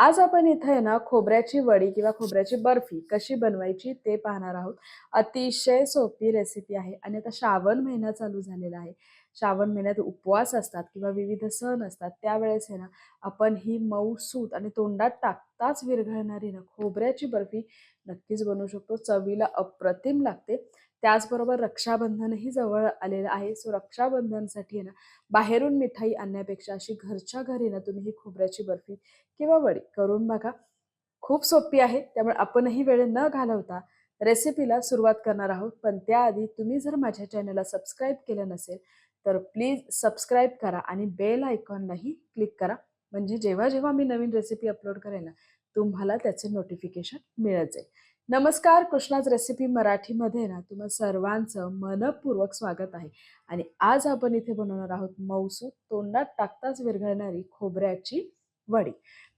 आज आपण इथे आहे ना खोबऱ्याची वडी किंवा खोबऱ्याची बर्फी कशी बनवायची ते पाहणार आहोत. अतिशय सोपी रेसिपी आहे आणि आता श्रावण महिना चालू झालेला आहे. श्रावण महिन्यात उपवास असतात किंवा विविध सण असतात. त्यावेळेस आहे ना आपण ही मऊ सूत आणि तोंडात टाकताच विरघळणारी ना खोबऱ्याची बर्फी नक्कीच बनवू शकतो. चवीला अप्रतिम लागते. त्याचबरोबर रक्षाबंधनही जवळ आलेलं आहे. सो रक्षाबंधनसाठी आहे ना बाहेरून मिठाई आणण्यापेक्षा अशी घरच्या घरी ना तुम्ही ही खोबऱ्याची बर्फी किंवा वडी करून बघा. खूप सोपी आहे त्यामुळे आपणही वेळ न घालवता रेसिपीला सुरुवात करणार आहोत. पण त्याआधी तुम्ही जर माझ्या चॅनलला सबस्क्राईब केलं नसेल तर प्लीज सबस्क्राईब करा आणि बेल आयकॉनलाही क्लिक करा. म्हणजे जेव्हा जेव्हा मी नवीन रेसिपी अपलोड करेन ना तुम्हाला त्याचे नोटिफिकेशन मिळत जाईल. नमस्कार कृष्णाज रेसिपी मराठीमध्ये ना तुम्हा सर्वांचं मनपूर्वक स्वागत आहे. आणि आज आपण इथे बनवणार आहोत मौसू तोंडात टाकताच विरघळणारी खोबऱ्याची वडी.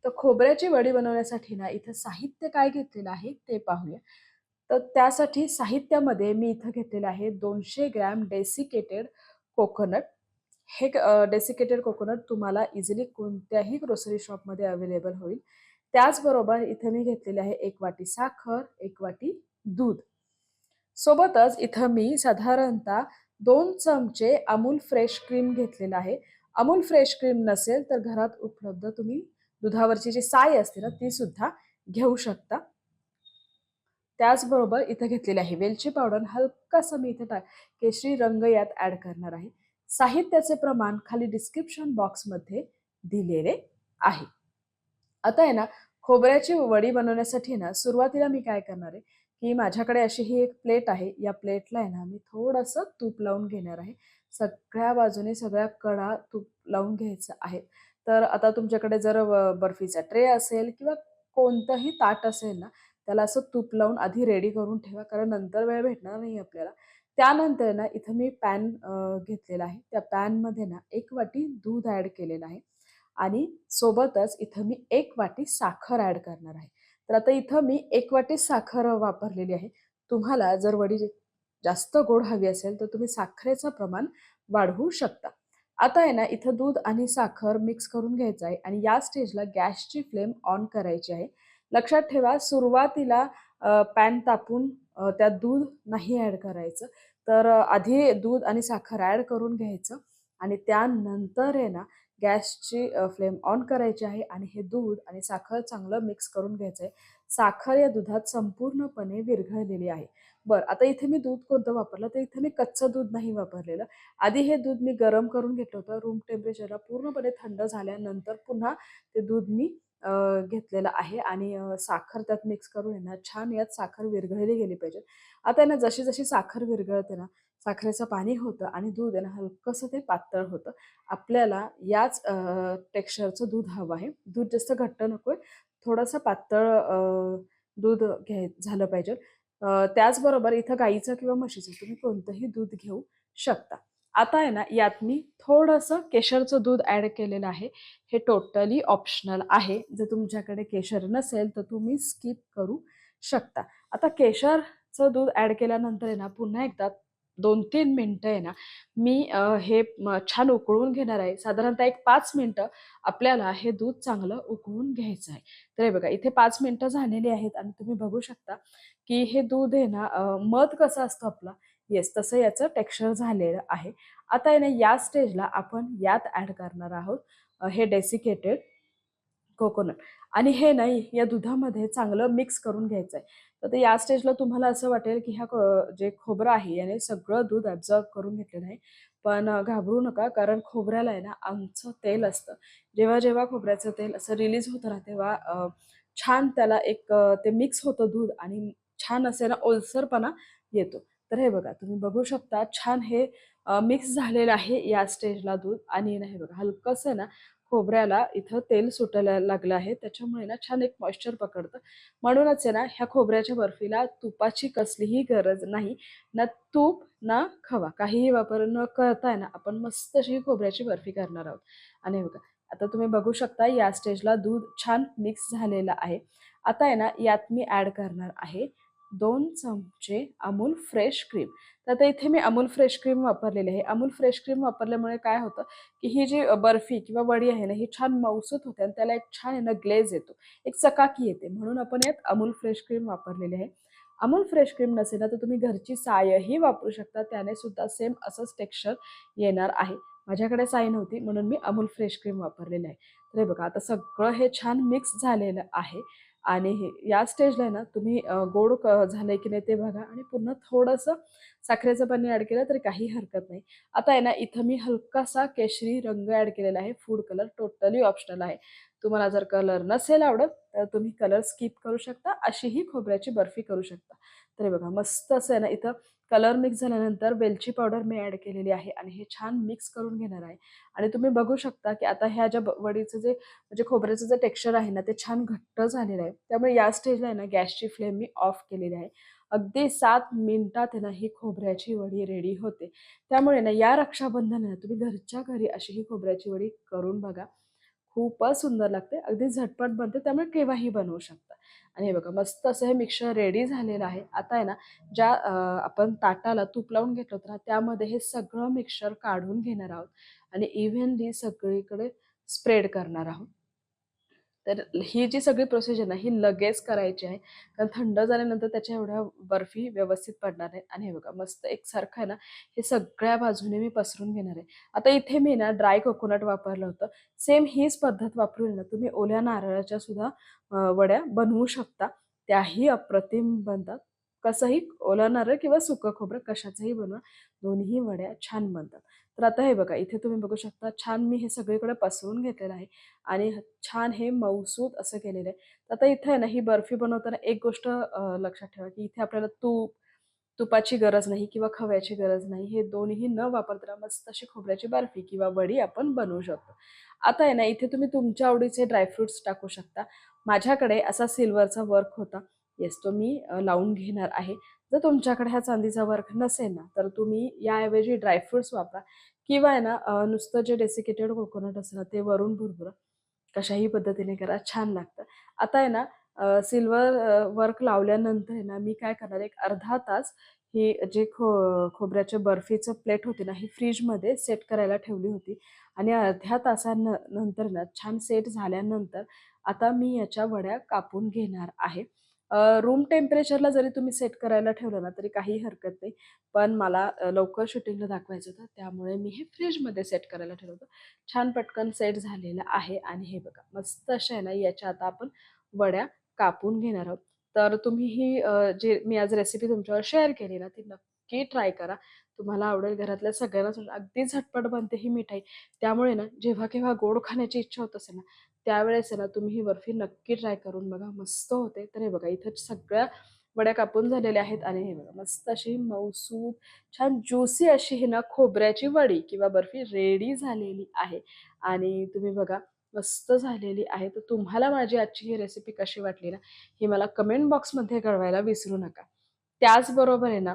तर खोबऱ्याची वडी बनवण्यासाठी ना इथं साहित्य काय घेतलेलं आहे ते पाहूया. तर त्यासाठी साहित्यामध्ये मी इथं घेतलेलं आहे दोनशे ग्रॅम डेसिकेटेड कोकोनट. हे डेसिकेटेड कोकोनट तुम्हाला इझिली कोणत्याही ग्रोसरी शॉपमध्ये अवेलेबल होईल. त्याचबरोबर इथं मी घेतलेले आहे एक वाटी साखर एक वाटी दूध. सोबतच इथं मी साधारणतः दोन चमचे अमूल फ्रेश क्रीम घेतलेला आहे. अमूल फ्रेश क्रीम नसेल तर घरात उपलब्ध तुम्ही दुधावरची जी साय असते ना ती सुद्धा घेऊ शकता. त्याचबरोबर इथं घेतलेली आहे वेलची पावडर हलकासा मी इथे केशरी रंग यात ॲड करणार आहे. साहित्याचे प्रमाण खाली डिस्क्रिप्शन बॉक्समध्ये दिलेले आहे. आता आहे ना खोबऱ्याची वडी बनवण्यासाठी ना सुरुवातीला मी काय करणार आहे की माझ्याकडे अशी ही एक प्लेट आहे या प्लेटला आहे ना मी थोडंसं तूप लावून घेणार आहे. सगळ्या बाजूने सगळ्या कडा तूप लावून घ्यायचं आहे. तर आता तुमच्याकडे जर बर्फीचा ट्रे असेल किंवा कोणतंही ताट असेल ना त्याला असं तूप लावून आधी रेडी करून ठेवा कारण नंतर वेळ भेटणार नाही आपल्याला. त्यानंतर ना इथं मी पॅन घेतलेला आहे. त्या पॅनमध्ये ना एक वाटी दूध ॲड केलेलं आहे. आणि सोबतच इथं मी एक वाटी साखर ॲड करणार आहे. तर आता इथं मी एक वाटी साखर वापरलेली आहे. तुम्हाला जर वडी जास्त गोड हवी असेल तर तुम्ही साखरेचं प्रमाण वाढवू शकता. आता आहे ना इथं दूध आणि साखर मिक्स करून घ्यायचं आहे आणि या स्टेजला गॅसची फ्लेम ऑन करायची आहे. लक्षात ठेवा सुरुवातीला पॅन तापून त्यात दूध नाही ॲड करायचं. तर आधी दूध आणि साखर ॲड करून घ्यायचं आणि त्यानंतर आहे ना गॅसची फ्लेम ऑन करायची आहे आणि हे दूध आणि साखर चांगलं मिक्स करून घ्यायचं आहे साखर या दुधात संपूर्णपणे विरघळलेली आहे. बरं आता इथे मी दूध कोणतं वापरलं? तर इथे मी कच्चं दूध नाही वापरलेलं. आधी हे दूध मी गरम करून घेतलं होतं. रूम टेम्परेचरला पूर्णपणे थंड झाल्यानंतर पुन्हा ते दूध मी घेतलेलं आहे आणि साखर त्यात मिक्स करून आहे ना छान यात साखर विरघळली गेली पाहिजे. आता ना जशी जशी साखर विरघळते ना साखरेचं पाणी होतं आणि दूध आहे ना हलकंसं ते पातळ होतं. आपल्याला याच टेक्स्चरचं दूध हवं आहे. दूध जास्त घट्ट नको आहे थोडंसं पातळ दूध घ्याय झालं पाहिजे. त्याचबरोबर इथं गाईचं किंवा म्हशीचं तुम्ही कोणतंही दूध घेऊ शकता. आता आहे ना यात मी थोडंसं केशरचं दूध ॲड केलेलं आहे. हे टोटली ऑप्शनल आहे. जर तुमच्याकडे केशर नसेल तर तुम्ही स्किप करू शकता. आता केशरचं दूध ॲड केल्यानंतर आहे ना पुन्हा एकदा दोन तीन मिनटं आहे ना मी हे छान उकळून घेणार आहे. साधारणतः एक पाच मिनटं आपल्याला हे दूध चांगलं उकळून घ्यायचं आहे. तर हे बघा इथे पाच मिनटं झालेली आहेत आणि तुम्ही बघू शकता की हे दूध आहे ना मध कसं असतं आपलं? येस तसं याचं टेक्स्चर झालेलं आहे. आता आहे ना या स्टेजला आपण यात ॲड करणार आहोत हे डेसिकेटेड कोकोनट आणि हे नाही या दुधामध्ये चांगलं मिक्स करून घ्यायचं आहे तर ते या स्टेजला तुम्हाला असं वाटेल की ह्या जे खोबरं आहे याने सगळं दूध ॲब्झॉर्ब करून घेतलेलं आहे पण घाबरू नका कारण खोबऱ्याला आहे ना आमचं तेल असतं. जेव्हा जेव्हा खोबऱ्याचं तेल असं रिलीज होतं ना तेव्हा छान त्याला एक ते मिक्स होतं दूध आणि छान असे ना ओलसरपणा येतो. तर हे बघा तुम्ही बघू शकता छान हे मिक्स झालेलं आहे या स्टेजला दूध. आणि हे बघा हलकंसं ना खोबऱ्याला इथं तेल सुटायला लागलं आहे. त्याच्यामुळे ना छान एक मॉइश्चर पकडतं. म्हणूनच आहे ना ह्या खोबऱ्याच्या बर्फीला तुपाची कसलीही गरज नाही. ना तूप ना खवा. काहीही वापर न करताय ना आपण मस्त अशी खोबऱ्याची बर्फी करणार आहोत. आणि बघा आता तुम्ही बघू शकता या स्टेजला दूध छान मिक्स झालेलं आहे. आता आहे ना यात मी ॲड करणार आहे. दोन चमचे अमूल फ्रेश क्रीम. तर आता इथे मी अमूल फ्रेश क्रीम वापरलेली आहे. अमूल फ्रेश क्रीम वापरल्यामुळे काय होतं की ही जी बर्फी किंवा वडी आहे ना ही छान मौसूत होते आणि त्याला एक छान आहे ना ग्लेज येतो. एक चकाकी येते. म्हणून आपण यात अमूल फ्रेश क्रीम वापरलेली आहे. अमूल फ्रेश क्रीम नसेल ना तर तुम्ही घरची सायही वापरू शकता. त्याने सुद्धा सेम असंच टेक्स्चर येणार आहे. माझ्याकडे साई नव्हती म्हणून मी अमूल फ्रेश क्रीम वापरलेलं आहे. तर हे बघा आता सगळं हे छान मिक्स झालेलं आहे. आणि हे या स्टेजला ना तुम्ही गोड क झालंय की नाही ते बघा आणि पुन्हा थोडंसं साखरेचं पाणी ॲड केलं तरी काही हरकत नाही. आता आहे ना इथं मी हलकासा केशरी रंग ॲड केलेला आहे फूड कलर टोटली ऑप्शनल आहे. तुम्हाला जर कलर नसेल आवडत तर तुम्ही कलर स्किप करू शकता. अशीही खोबऱ्याची बर्फी करू शकता. तरी बघा मस्त असं आहे ना इथं कलर मिक्स झाल्यानंतर वेलची पावडर मी ॲड केलेली आहे आणि हे छान मिक्स करून घेणार आहे. आणि तुम्ही बघू शकता की आता ह्या ज्या वडीचं जे म्हणजे खोबऱ्याचं जे टेक्स्चर आहे ना ते छान घट्ट झालेलं आहे. त्यामुळे या स्टेजला आहे ना गॅसची फ्लेम मी ऑफ केलेली आहे. अगदी सात मिनिटात आहे ना ही खोबऱ्याची वडी रेडी होते. त्यामुळे ना या रक्षाबंधनाला तुम्ही घरच्या घरी अशी ही खोबऱ्याची वडी करून बघा. खूपच सुंदर लागते. अगदी झटपट बनते. त्यामुळे केव्हाही बनवू शकता. आणि हे बघा मस्त असं हे मिक्सर रेडी झालेलं आहे. आता आहे ना ज्या आपण ताटाला तूप लावून घेतलं होतं ना त्यामध्ये हे सगळं मिक्सर काढून घेणार आहोत. आणि इव्हनली सगळीकडे स्प्रेड करणार आहोत. तर ही जी सगळी प्रोसिजर ना ही लगेच करायची आहे. कारण थंड झाल्यानंतर त्याच्या एवढ्या बर्फी व्यवस्थित पडणार आहेत. आणि हे बघा मस्त एकसारखं आहे ना हे सगळ्या बाजूने मी पसरून घेणार आहे. आता इथे मी ना ड्राय कोकोनट वापरलं होतं. सेम हीच पद्धत वापरून ना तुम्ही ओल्या नारळाच्या सुद्धा वड्या बनवू शकता. त्याही अप्रतिम बनतात. कसंही ओला नारळ किंवा सुकं खोबरं कशाचंही बनवा दोन्ही वड्या छान बनतात. तर आता हे बघा इथे तुम्ही बघू शकता छान मी हे सगळीकडे पसरून घेतलेलं आहे आणि छान हे मऊसूत असं केलेलं आहे. तर आता इथे आहे ना ही बर्फी बनवताना एक गोष्ट लक्षात ठेवा की इथे आपल्याला तूप तुपाची गरज नाही किंवा खव्याची गरज नाही. हे दोन्ही न वापरता मस्त अशी खोबऱ्याची बर्फी किंवा वडी आपण बनवू शकतो. आता आहे ना इथे तुम्ही तुमच्या आवडीचे ड्रायफ्रुट्स टाकू शकता. माझ्याकडे असा सिल्वरचा वर्क होता. येस तो मी लावून घेणार आहे. जर तुमच्याकडे हा चांदीचा वर्क नसेल ना तर तुम्ही याऐवजी ड्रायफ्रुट्स वापरा किंवा आहे ना नुसतं जे डेसिकेटेड कोकोनट असेल ना ते वरून भुरभुरा कशाही पद्धतीने करा छान लागतं. आता आहे ना सिल्वर वर्क लावल्यानंतर आहे ना मी काय करणार एक अर्धा तास ही जे खो खोबऱ्याच्या बर्फीचं प्लेट होती ना ही फ्रीजमध्ये सेट करायला ठेवली होती. आणि अर्ध्या तासानंतर ना छान सेट झाल्यानंतर आता मी याच्या वड्या कापून घेणार आहे. रूम टेम्परेचरला जरी तुम्ही सेट करायला ठेवलं ना तरी काही हरकत नाही. पण मला लवकर शूटिंगला दाखवायचं होतं. त्यामुळे मी हे फ्रीजमध्ये सेट करायला ठेवलं होतं. छान पटकन सेट झालेलं आहे. आणि हे बघा मस्त अशा आहे ना याच्या आता आपण वड्या कापून घेणार आहोत. तर तुम्ही ही जे मी आज रेसिपी तुमच्यावर शेअर केली ना ती नक्की ट्राय करा. तुम्हाला आवडेल घरातल्या सगळ्यांना अगदी झटपट बनते ही मिठाई. त्यामुळे ना जेव्हा केव्हा गोड खाण्याची इच्छा होत असेल ना त्यावेळेस ना तुम्ही ही बर्फी नक्की ट्राय करून बघा. मस्त होते. तर हे बघा इथं सगळ्या वड्या कापून झालेल्या आहेत आणि हे बघा मस्त अशी मौसूद छान ज्युसी अशी ही ना खोबऱ्याची वडी किंवा बर्फी रेडी झालेली आहे. आणि तुम्ही बघा मस्त झालेली आहे. तर तुम्हाला माझी आजची ही रेसिपी कशी वाटली ना ही मला कमेंट बॉक्समध्ये कळवायला विसरू नका. त्याचबरोबर आहे ना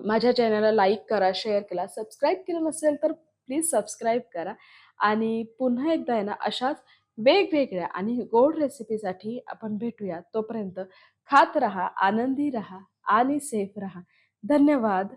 माझ्या चॅनलला लाईक करा शेअर केला सबस्क्राईब केलं नसेल तर प्लीज सबस्क्राईब करा. आणि पुन्हा एकदा आहे ना अशाच वेगवेगळ्या आणि गोड रेसिपीसाठी आपण भेटूया. तोपर्यंत खात रहा आनंदी रहा आणि सेफ रहा. धन्यवाद.